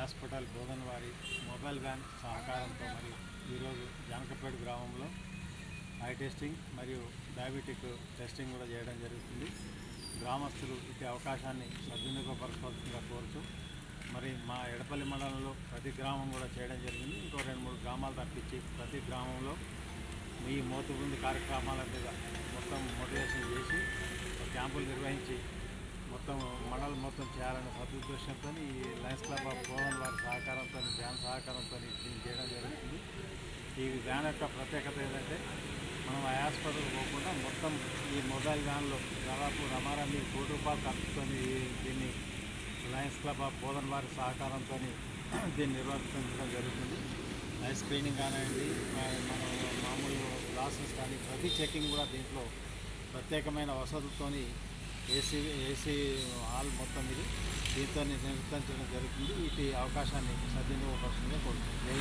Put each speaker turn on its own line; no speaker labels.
Hospital Bodhan వారి mobile van సహకారంతో మరియు ఈరోజు జానకపేట గ్రామంలో ఐ టెస్టింగ్ మరియు డయాబెటిక్ టెస్టింగ్ కూడా చేయడం జరుగుతుంది. గ్రామస్తులు ఇటు అవకాశాన్ని సద్వినియోగపరచుకోవాల్సిందిగా కోరుతూ మరి మా ఎడపల్లి మండలంలో ప్రతి గ్రామం కూడా చేయడం జరిగింది. ఇంకో రెండు మూడు గ్రామాలు తప్పించి ప్రతి గ్రామంలో మీ మోతుబుంది కార్యక్రమాల మీద మొత్తం మోటివేషన్ చేసి క్యాంపులు నిర్వహించి మొత్తం మండలం మొత్తం చేయాలనే సదుద్దేశంతో ఈ లయన్స్ క్లబ్ ఆఫ్ భవన్ వారి సహకారంతో వ్యాన్ సహకారంతో దీన్ని చేయడం జరుగుతుంది. ఈ వ్యాన్ యొక్క ప్రత్యేకత ఏంటంటే మనం ఆ హాస్పిటల్ పోకుండా మొత్తం ఈ మొబైల్ వ్యాన్లో దాదాపు రమారమి కోటి రూపాయలు ఖర్చుతో దీన్ని లయన్స్ క్లబ్ ఆఫ్ బోధన్ వారి సహకారంతో దీన్ని నిర్వర్తించడం జరుగుతుంది. ఐ స్క్రీనింగ్ కానివ్వండి మన మామూలు గ్లాసెస్ కానీ ప్రతి చెకింగ్ కూడా దీంట్లో ప్రత్యేకమైన వసతులతోని ఏసీ ఏసీ హాల్ మొత్తం ఇది. దీంతో నిర్మించడం జరుగుతుంది వీటి అవకాశాన్ని సద్వినియోగపరచుకునే కోరుతుంది జై